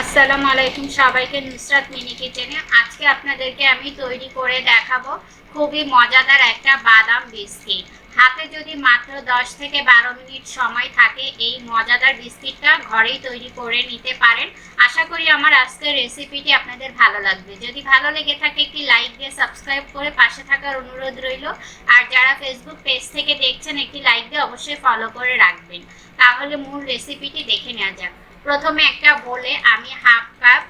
আসসালামু আলাইকুম সবাইকে নুসরাত মিনি কিচেনে। আজকে আপনাদেরকে আমি তৈরি করে দেখাবো খুবই মজাদার একটা বাদাম বিস্কিট। হাতে যদি মাত্র 10 থেকে বারো মিনিট সময় থাকে, এই মজাদার বিস্কিটটা ঘরেই তৈরি করে নিতে পারেন। আশা করি আমার আজকের রেসিপিটি আপনাদের ভালো লাগবে। যদি ভালো লেগে থাকে, একটি লাইক দিয়ে সাবস্ক্রাইব করে পাশে থাকার অনুরোধ রইল। আর যারা ফেসবুক পেজ থেকে দেখছেন, একটি লাইক দিয়ে অবশ্যই ফলো করে রাখবেন। তাহলে মূল রেসিপিটি দেখে নেওয়া যাক। প্রথমে একটা বলে আমি হাফ কাপ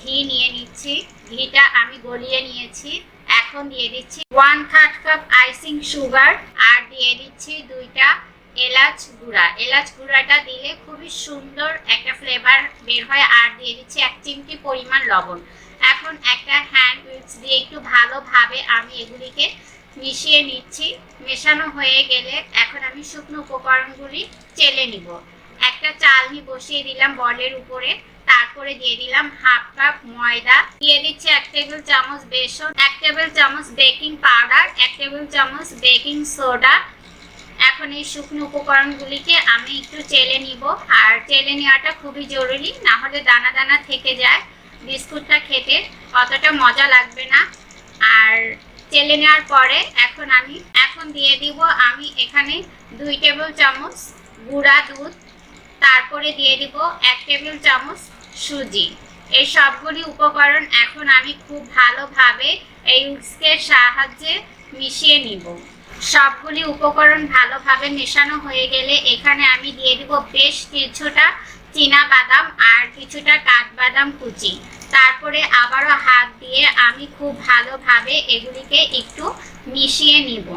ঘি নিয়ে নিচ্ছি। ঘিটা আমি গলিয়ে নিয়েছি। এখন দিয়ে দিচ্ছি one third cup icing sugar আর দিয়ে দিচ্ছি দুইটা এলাচ গুঁড়া। এলাচ গুঁড়াটা দিলে খুবই সুন্দর একটা ফ্লেভার বের হয় আর দিয়ে দিচ্ছি এক চিমটি পরিমাণ লবণ। এখন একটা হ্যান্ড উইক্স দিয়ে একটু ভালোভাবে আমি এগুলিকে মিশিয়ে নিচ্ছি। মেশানো হয়ে গেলে এখন আমি শুকনো উপকরণগুলি চেলে নিব। একটা চালনি বসিয়ে দিলাম বলের উপরে, তারপরে দিয়ে দিলাম হাফ কাপ ময়দা, দিয়ে দিচ্ছি এক টেবিল চামচ বেসন, এক টেবিল চামচ বেকিং পাউডার, এক টেবিল চামচ বেকিং সোডা। এখন এই শুকনো উপকরণগুলিকে আমি একটু চেলে নিব, আর চেলে নেওয়াটা খুবই জরুরি, না হলে দানা দানা থেকে যায় বিস্কুটটা খেতে, অতটা মজা লাগবে না। আর চেলে নেওয়ার পরে এখন আমি, এখন দিয়ে দিব আমি এখানে দুই টেবিল চামচ গুঁড়া দুধ তারপরে দিয়ে দিব এক টেবিল চামচ সুজি। এই সবগুলি উপকরণ এখন আমি খুব ভালোভাবে এই উইস্কের সাহায্যে মিশিয়ে নিব। সবগুলি উপকরণ ভালোভাবে মেশানো হয়ে গেলে এখানে আমি দিয়ে দিব বেশ কিছুটা চীনা বাদাম আর কিছুটা কাঠবাদাম কুচি। তারপরে আবারও হাত দিয়ে আমি খুব ভালোভাবে এগুলিকে একটু মিশিয়ে নিব।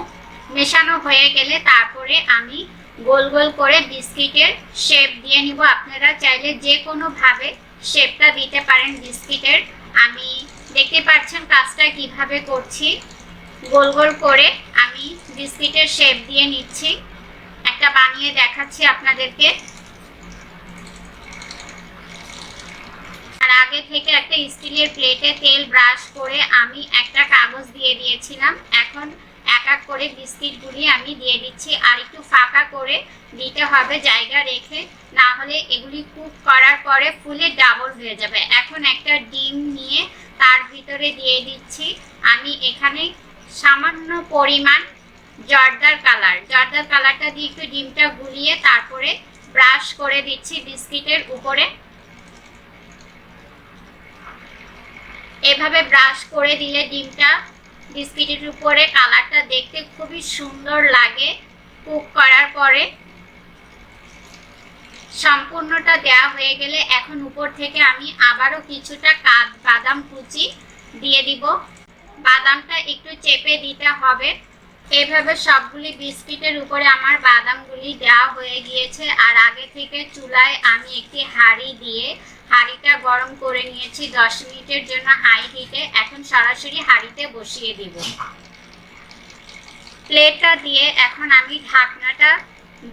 মেশানো হয়ে গেলে তারপরে আমি গোল গোল করে বিস্কিটের শেপ দিয়ে নিব। আপনারা চাইলে যে কোনোভাবে শেপটা দিতে পারেন বিস্কিটের। আমি দেখতে পাচ্ছেন কাজটা কীভাবে করছি। গোল গোল করে আমি বিস্কিটের শেপ দিয়ে নিচ্ছি। একটা বানিয়ে দেখাচ্ছি আপনাদেরকে। আর আগে থেকে একটা স্টিলের প্লেটে তেল ব্রাশ করে আমি একটা কাগজ দিয়ে দিয়েছিলাম। এখন এক এক করে বিস্কিটগুলি আমি দিয়ে দিচ্ছি। আর একটু ফাঁকা করে দিতে হবে, জায়গা রেখে। না হলে এগুলি কুক করার পরে ফুলে ডাবল হয়ে যাবে। এখন একটা ডিম নিয়ে তার ভিতরে দিয়ে দিচ্ছি। আমি এখানে সামান্য পরিমাণ জর্দার কালার। জর্দার কালারটা দিয়ে একটু ডিমটা গুলিয়ে তারপরে ব্রাশ করে দিচ্ছি বিস্কিটের উপরে। এভাবে ব্রাশ করে দিলে ডিমটা বিস্কিটের উপরে কালারটা দেখতে খুবই সুন্দর লাগে। কুক করার পরে সম্পূর্ণটা দেওয়া হয়ে গেলে এখন উপর থেকে আমি আবারও কিছুটা কাঠ বাদাম কুচি দিয়ে দিব। বাদামটা একটু চেপে দিতে হবে। এভাবে সবগুলি বিস্কিটের উপরে আমার বাদামগুলি দেওয়া হয়ে গিয়েছে। আর আগে থেকে চুলায় আমি একটি হাঁড়ি দিয়ে হাঁড়িটা গরম করে নিয়েছি। দশ মিনিটের জন্য হাই হিটে। এখন সরাসরি হাঁড়িতে বসিয়ে দিব। প্লেটটা দিয়ে এখন আমি ঢাকনাটা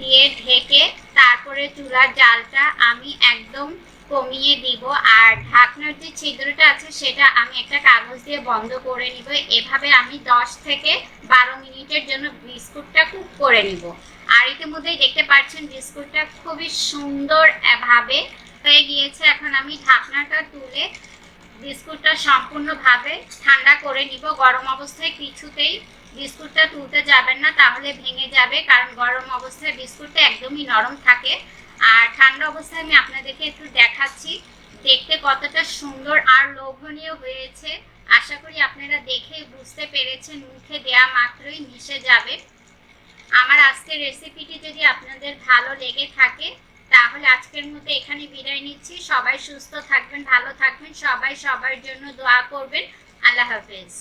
দিয়ে ঢেকে তারপরে চুলার জালটা আমি একদম কমিয়ে দিব। আর ঢাকনার যে ছিদ্রটা আছে সেটা আমি একটা কাগজ দিয়ে বন্ধ করে নিব। এভাবে আমি দশ থেকে বারো মিনিটের জন্য বিস্কুটটা কুক করে নিব। আর ইতিমধ্যেই দেখতে পাচ্ছেন বিস্কুটটা খুবই সুন্দর ভাবে হয়ে গিয়েছে। এখন আমি ঢাকনাটা তুলে বিস্কুটটা সম্পূর্ণভাবে ঠান্ডা করে নিব। গরম অবস্থায় কিছুতেই বিস্কুটটা তুলতে যাবেন না, তাহলে ভেঙে যাবে, কারণ গরম অবস্থায় বিস্কুটটা একদমই নরম থাকে। আর ঠান্ডা অবস্থায় আমি আপনাদেরকে একটু দেখাচ্ছি, দেখতে কতটা সুন্দর আর লোভনীয় হয়েছে। আশা করি আপনারা দেখে বুঝতে পেরেছেন, মুখে দেয়া মাত্রই মিশে যাবে। আমার আজকের রেসিপিটি যদি আপনাদের ভালো লেগে থাকে তাহলে আজকের মতো এখানে বিদায় নিচ্ছি। সবাই সুস্থ থাকবেন, ভালো থাকবেন। সবাই সবার জন্য দোয়া করবেন। আল্লাহ হাফেজ।